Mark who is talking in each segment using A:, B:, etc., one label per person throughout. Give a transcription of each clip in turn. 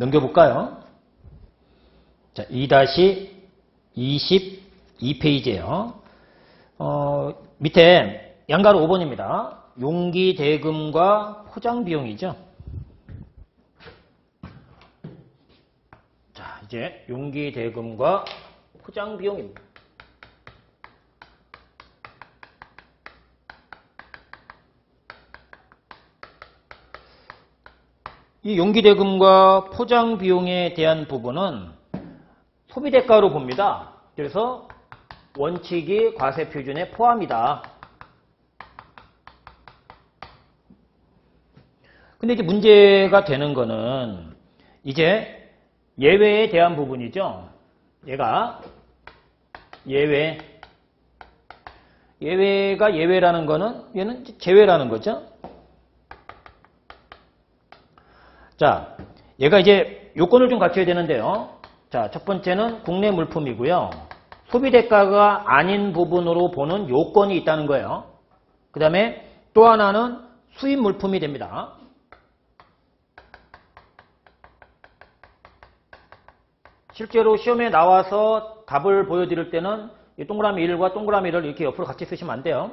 A: 넘겨볼까요? 자, 2-22페이지에요. 어, 밑에 양가로 5번입니다. 용기 대금과 포장 비용이죠. 자, 이제 용기 대금과 포장 비용입니다. 이 용기 대금과 포장 비용에 대한 부분은 소비 대가로 봅니다. 그래서 원칙이 과세 표준에 포함이다. 근데 이제 문제가 되는 거는 이제 예외에 대한 부분이죠. 얘가 예외. 예외가 예외라는 거는 얘는 제외라는 거죠. 자, 얘가 이제 요건을 좀 갖춰야 되는데요. 자, 첫 번째는 국내 물품이고요. 소비 대가가 아닌 부분으로 보는 요건이 있다는 거예요. 그 다음에 또 하나는 수입 물품이 됩니다. 실제로 시험에 나와서 답을 보여드릴 때는 이 동그라미 1과 동그라미 1을 이렇게 옆으로 같이 쓰시면 안 돼요.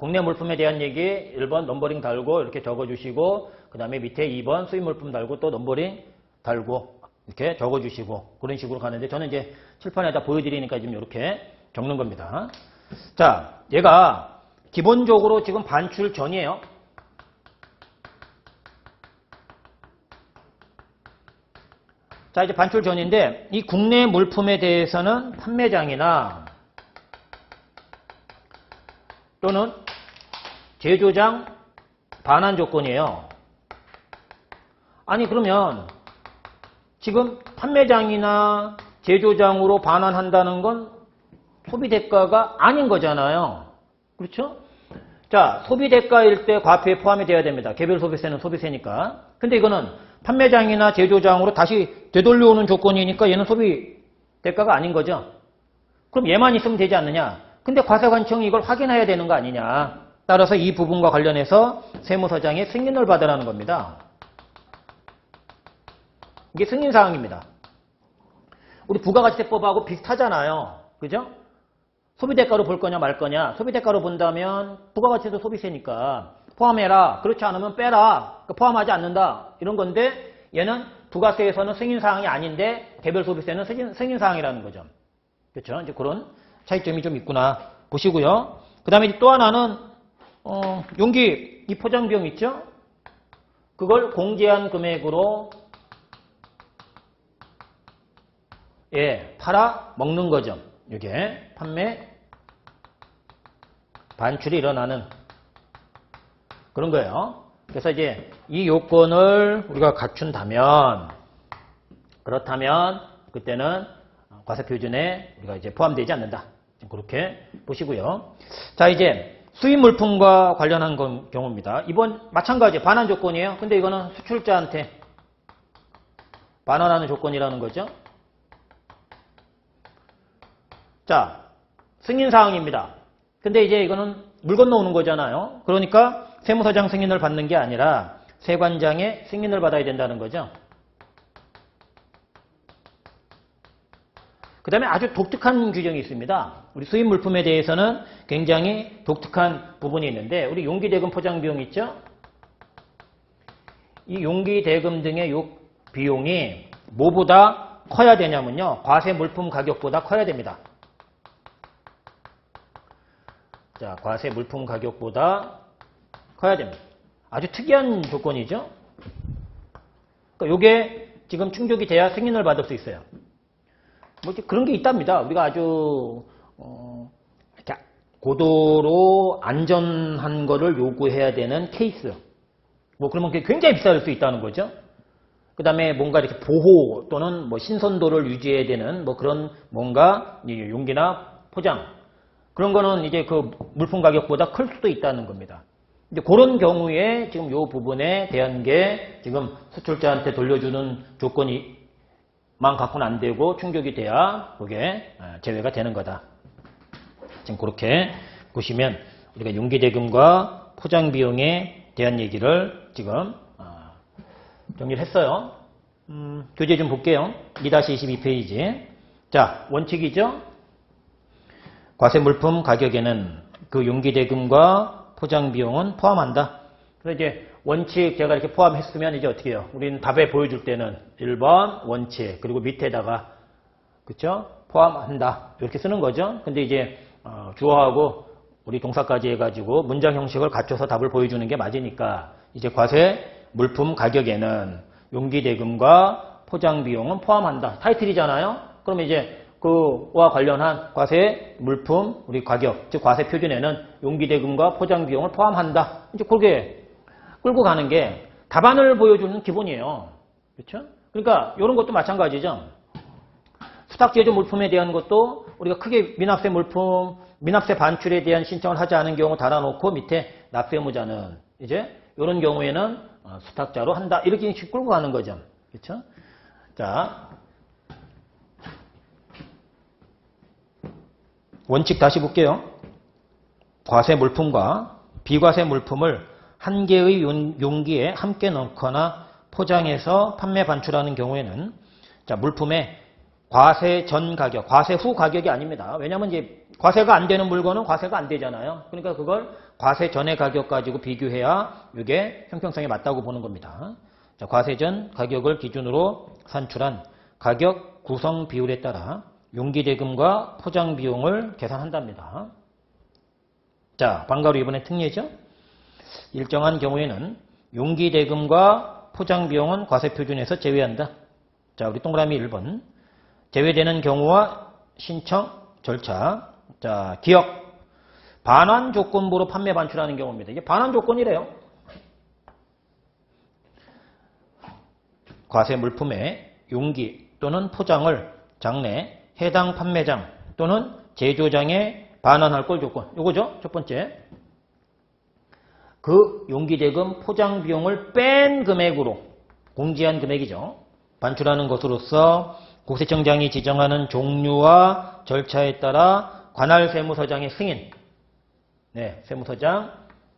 A: 국내 물품에 대한 얘기 1번 넘버링 달고 이렇게 적어주시고 그 다음에 밑에 2번 수입 물품 달고 또 넘버링 달고 이렇게 적어주시고 그런 식으로 가는데 저는 이제 칠판에다 보여드리니까 지금 이렇게 적는 겁니다. 자, 얘가 기본적으로 지금 반출 전이에요. 자, 이제 반출 전인데 이 국내 물품에 대해서는 판매장이나 또는 제조장 반환 조건이에요. 아니 그러면 지금 판매장이나 제조장으로 반환한다는 건 소비 대가가 아닌 거잖아요. 그렇죠? 자, 소비 대가일 때 과표에 포함이 돼야 됩니다. 개별 소비세는 소비세니까. 근데 이거는 판매장이나 제조장으로 다시 되돌려오는 조건이니까 얘는 소비 대가가 아닌 거죠. 그럼 얘만 있으면 되지 않느냐? 근데 과세관청이 이걸 확인해야 되는 거 아니냐? 따라서 이 부분과 관련해서 세무서장의 승인을 받으라는 겁니다. 이게 승인사항입니다. 우리 부가가치세법하고 비슷하잖아요. 그죠? 소비대가로 볼 거냐 말 거냐. 소비대가로 본다면 부가가치도 소비세니까 포함해라. 그렇지 않으면 빼라. 그러니까 포함하지 않는다. 이런 건데 얘는 부가세에서는 승인사항이 아닌데 개별 소비세는 승인, 승인사항이라는 거죠. 그렇죠? 이제 그런 차이점이 좀 있구나 보시고요. 그 다음에 또 하나는 어, 용기 이 포장비용 있죠? 그걸 공제한 금액으로 예, 팔아 먹는 거죠. 이게 판매 반출이 일어나는 그런 거예요. 그래서 이제 이 요건을 우리가 갖춘다면 그렇다면 그때는 과세 표준에 우리가 이제 포함되지 않는다. 그렇게 보시고요. 자, 이제 수입 물품과 관련한 경우입니다. 이번 마찬가지 반환 조건이에요. 근데 이거는 수출자한테 반환하는 조건이라는 거죠. 자, 승인 사항입니다. 근데 이제 이거는 물 건너오는 거잖아요. 그러니까 세무서장 승인을 받는 게 아니라 세관장의 승인을 받아야 된다는 거죠. 그 다음에 아주 독특한 규정이 있습니다. 우리 수입 물품에 대해서는 굉장히 독특한 부분이 있는데 우리 용기 대금 포장 비용 있죠? 이 용기 대금 등의 요 비용이 뭐보다 커야 되냐면요. 과세 물품 가격보다 커야 됩니다. 자, 과세 물품 가격보다 커야 됩니다. 아주 특이한 조건이죠. 그러니까 요게 지금 충족이 돼야 승인을 받을 수 있어요. 뭐 그런 게 있답니다. 우리가 아주 어, 고도로 안전한 거를 요구해야 되는 케이스. 뭐 그러면 그게 굉장히 비쌀 수 있다는 거죠. 그 다음에 뭔가 이렇게 보호 또는 뭐 신선도를 유지해야 되는 뭐 그런 뭔가 용기나 포장 그런 거는 이제 그 물품 가격보다 클 수도 있다는 겁니다. 이제 그런 경우에 지금 이 부분에 대한 게 지금 수출자한테 돌려주는 조건이 만 갖고는 안 되고 충족이 돼야 그게 아, 제외가 되는 거다. 지금 그렇게 보시면 우리가 용기대금과 포장비용에 대한 얘기를 지금 아, 정리를 했어요. 음, 교재 좀 볼게요. 2-22페이지. 자, 원칙이죠? 과세 물품 가격에는 그 용기대금과 포장 비용은 포함한다. 그래서 이제 원칙 제가 이렇게 포함했으면 이제 어떻게 해요? 우리는 답에 보여줄 때는 1번 원칙 그리고 밑에다가 그쵸? 포함한다. 이렇게 쓰는 거죠. 근데 이제 어, 주어하고 우리 동사까지 해가지고 문장 형식을 갖춰서 답을 보여주는 게 맞으니까 이제 과세 물품 가격에는 용기 대금과 포장 비용은 포함한다. 타이틀이잖아요. 그러면 이제 그와 관련한 과세 물품 우리 가격 즉 과세 표준에는 용기 대금과 포장 비용을 포함한다. 이제 그게 끌고 가는 게 답안을 보여주는 기본이에요. 그렇죠? 그러니까 이런 것도 마찬가지죠. 수탁 제조 물품에 대한 것도 우리가 크게 미납세 물품, 미납세 반출에 대한 신청을 하지 않은 경우 달아놓고 밑에 납세무자는 이제 이런 경우에는 어, 수탁자로 한다. 이렇게 끌고 가는 거죠. 그렇죠? 자, 원칙 다시 볼게요. 과세 물품과 비과세 물품을 한 개의 용- 용기에 함께 넣거나 포장해서 판매 반출하는 경우에는 자, 물품의 과세 전 가격, 과세 후 가격이 아닙니다. 왜냐하면 이제 과세가 안 되는 물건은 과세가 안 되잖아요. 그러니까 그걸 과세 전의 가격 가지고 비교해야 이게 형평성에 맞다고 보는 겁니다. 자, 과세 전 가격을 기준으로 산출한 가격 구성 비율에 따라 용기 대금과 포장 비용을 계산한답니다. 자, 방가루 이번에 특례죠? 일정한 경우에는 용기 대금과 포장 비용은 과세 표준에서 제외한다. 자, 우리 동그라미 1번. 제외되는 경우와 신청 절차. 자, 기억. 반환 조건부로 판매 반출하는 경우입니다. 이게 반환 조건이래요. 과세 물품의 용기 또는 포장을 장내 해당 판매장 또는 제조장에 반환할 걸 조건. 요거죠? 첫 번째. 그 용기 대금 포장 비용을 뺀 금액으로 공지한 금액이죠. 반출하는 것으로서 국세청장이 지정하는 종류와 절차에 따라 관할 세무서장의 승인, 네, 세무서장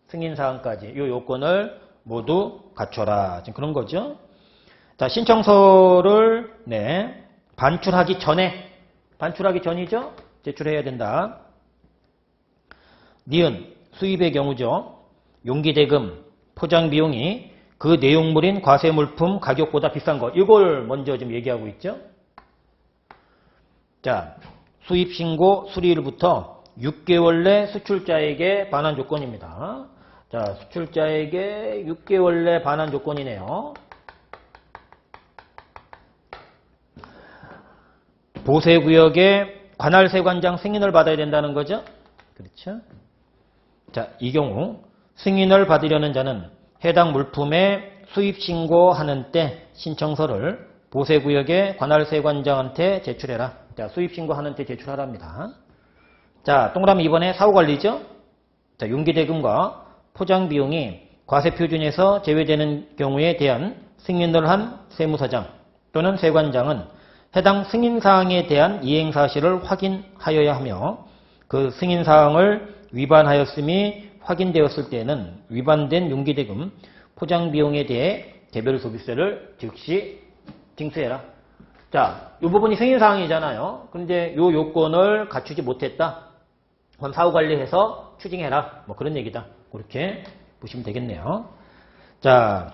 A: 승인 사항까지 이 요건을 모두 갖춰라. 지금 그런 거죠. 자, 신청서를 네, 반출하기 전에 반출하기 전이죠. 제출해야 된다. 니은 수입의 경우죠. 용기 대금 포장 비용이 그 내용물인 과세 물품 가격보다 비싼 거. 이걸 먼저 좀 얘기하고 있죠. 자, 수입 신고 수리일부터 6개월 내 수출자에게 반환 조건입니다. 자, 수출자에게 6개월 내 반환 조건이네요. 보세구역에 관할세관장 승인을 받아야 된다는 거죠. 그렇죠? 자, 이 경우 승인을 받으려는 자는 해당 물품의 수입 신고하는 때 신청서를 보세구역의 관할세관장한테 제출해라. 자, 수입 신고하는 때 제출하랍니다. 자, 동그라미 이번에 사후관리죠? 자, 용기대금과 포장 비용이 과세 표준에서 제외되는 경우에 대한 승인을 한 세무서장 또는 세관장은 해당 승인 사항에 대한 이행 사실을 확인하여야 하며 그 승인 사항을 위반하였음이 확인되었을 때는 위반된 용기대금 포장 비용에 대해 개별 소비세를 즉시 징수해라. 자, 이 부분이 승인 사항이잖아요. 그런데 이 요건을 갖추지 못했다. 그럼 사후 관리해서 추징해라. 뭐 그런 얘기다. 그렇게 보시면 되겠네요. 자,